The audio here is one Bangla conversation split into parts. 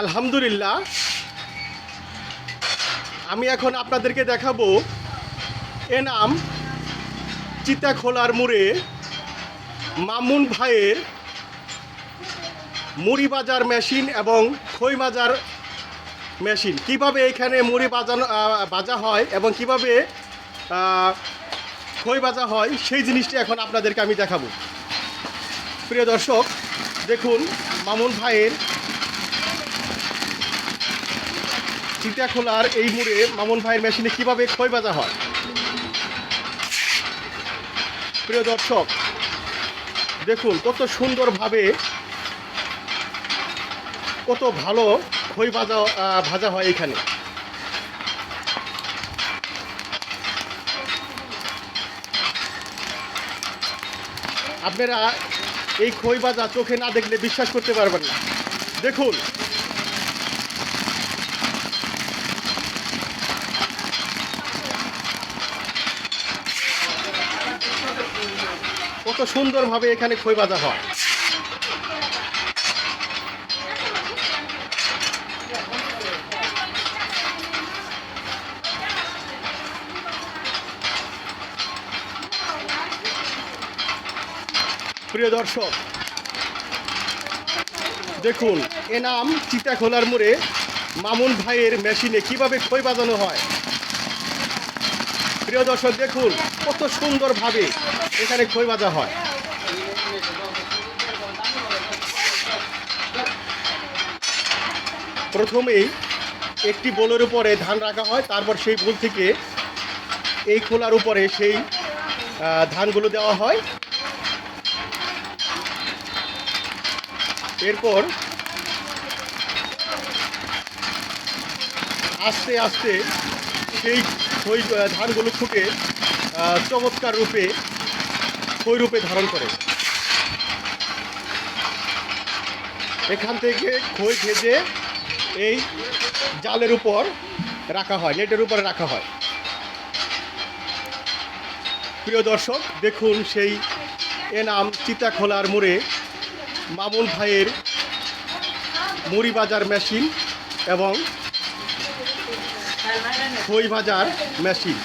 আলহামদুলিল্লাহ। আমি এখন আপনাদেরকে দেখাবো এনাম চিতাখোলার মুড়ে মামুন ভাইয়ের মুড়ি বাজার মেশিন এবং খই বাজার মেশিন। কীভাবে এখানে মুড়ি বাজানো বাজা হয় এবং কীভাবে খই বাজা হয়, সেই জিনিসটি এখন আপনাদেরকে আমি দেখাবো। প্রিয় দর্শক, দেখুন মামুন ভাইয়ের চিতাখোলার এই মুড়ে মামুন ভাইয়ের মেশিনে কীভাবে খই বাজা হয়? প্রিয় দর্শক, দেখুন কত সুন্দরভাবে কত ভালো খই ভাজা ভাজা হয় এখানে। আপনারা এই খই ভাজা চোখে না দেখলে বিশ্বাস করতে পারবেন না। দেখুন কত সুন্দরভাবে এখানে খই ভাজা হয়। প্রিয় দর্শক, দেখুন এনাম চিতাখোলার মোড়ে মামুন ভাইয়ের মেশিনে কীভাবে খই বাজানো হয়। প্রিয় দর্শক, দেখুন কত সুন্দরভাবে এখানে খই বাজা হয়। প্রথমেই একটি বোলের উপরে ধান রাখা হয়, তারপর সেই বোল থেকে এই খোলার উপরে সেই ধানগুলো দেওয়া হয়। এরপর আস্তে আস্তে সেই আহ, ধানগুলো ফুটে চমৎকার রূপে খই রূপে ধারণ করে। এখান থেকে খই ভেজে এই জালের উপর রাখা হয় নেটের উপরে রাখা হয়। প্রিয় দর্শক দেখুন সেই এনাম চিতাখোলার মোড়ে মামুন ভাইয়ের মুড়ি বাজার মেশিন এবং খই ভাজার মেশিন।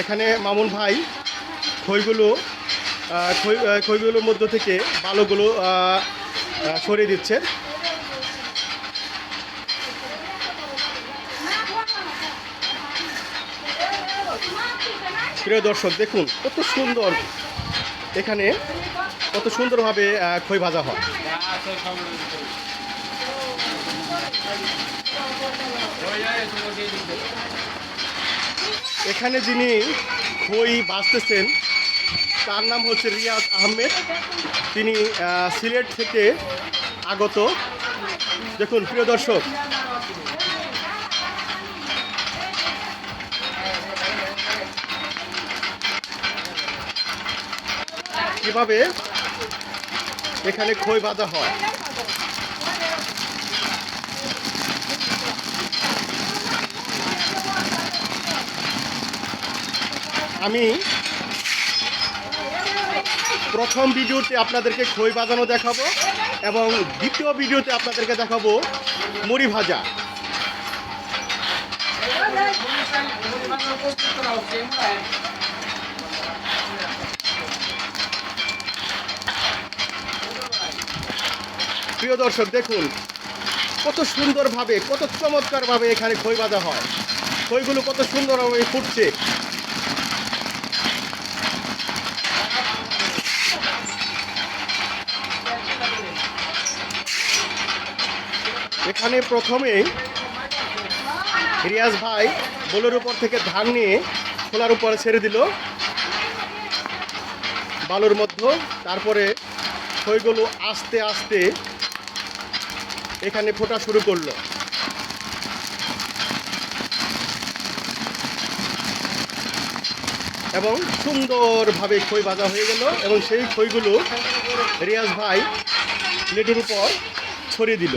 এখানে মামুন ভাই খইগুলো খই খইগুলোর মধ্য থেকে বালুগুলো সরিয়ে দিচ্ছে। প্রিয় দর্শক, দেখুন কত সুন্দর এখানে কত সুন্দরভাবে খই ভাজা হয়। এখানে যিনি খই বাঁচতেছেন, তার নাম হচ্ছে রিয়াজ আহমেদ। তিনি সিলেট থেকে আগত। দেখুন, প্রিয় দর্শক, কীভাবে এখানে খই বাঁধা হয়? আমি প্রথম ভিডিওতে আপনাদেরকে খই বাজানো দেখাবো এবং দ্বিতীয় ভিডিওতে আপনাদেরকে দেখাবো মুড়ি ভাজা। প্রিয় দর্শক, দেখুন, কত সুন্দরভাবে, কত চমৎকারভাবে এখানে খই বাজা হয়। খইগুলো কত সুন্দরভাবে ফুটছে। এখানে প্রথমেই রিয়াজ ভাই বোলের উপর থেকে ধান নিয়ে খোলার উপরে ছেড়ে দিল। বালুর মধ্যে, তারপরে খইগুলো আস্তে আস্তে এখানে ফোটা শুরু করল। এবং সুন্দরভাবে খই ভাজা হয়ে গেল এবং সেই খইগুলো রিয়াজ ভাই নেটের উপর ছড়িয়ে দিল।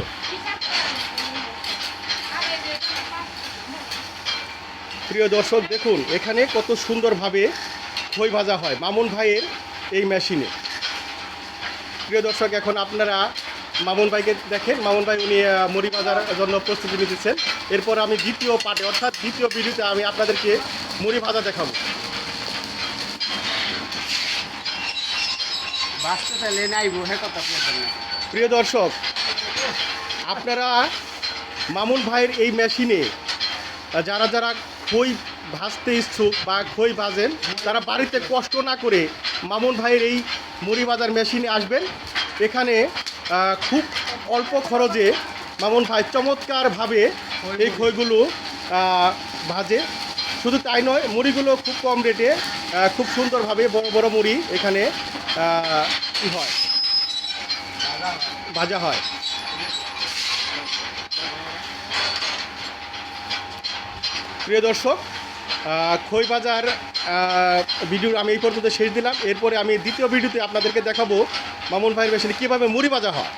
প্রিয় দর্শক দেখুন এখানে কত সুন্দরভাবে খই ভাজা হয় মামুন ভাইয়ের এই মেশিনে। প্রিয় দর্শক এখন আপনারা মামুন ভাইকে দেখেন। মামুন ভাই উনি মুড়ি বাজার জন্য প্রস্তুতি নিতেছেন। এরপর আমি দ্বিতীয় পার্টে অর্থাৎ দ্বিতীয় ভিডিওতে আমি আপনাদেরকে মুড়ি ভাজা দেখাবো। প্রিয় দর্শক আপনারা মামুন ভাইয়ের এই মেশিনে যারা যারা খই ভাজতে ইচ্ছুক বা খই ভাজেন, তারা বাড়িতে কষ্ট না করে মামুন ভাইয়ের এই মুড়ি ভাজার মেশিনে আসবেন। এখানে খুব অল্প খরচে মামুন ভাই চমৎকারভাবে এই খইগুলো ভাজে। শুধু তাই নয়, মুড়িগুলো খুব কম রেটে খুব সুন্দরভাবে বড় বড় মুড়ি এখানে হয়। ভাজা হয়। প্রিয় দর্শক খই বাজার ভিডিও আমি এই পর্যন্ত শেষ দিলাম। এরপরে আমি দ্বিতীয় ভিডিওতে আপনাদেরকে দেখাবো মামুন ভাইয়ের মেশিনে কীভাবে মুড়ি ভাজা হয়।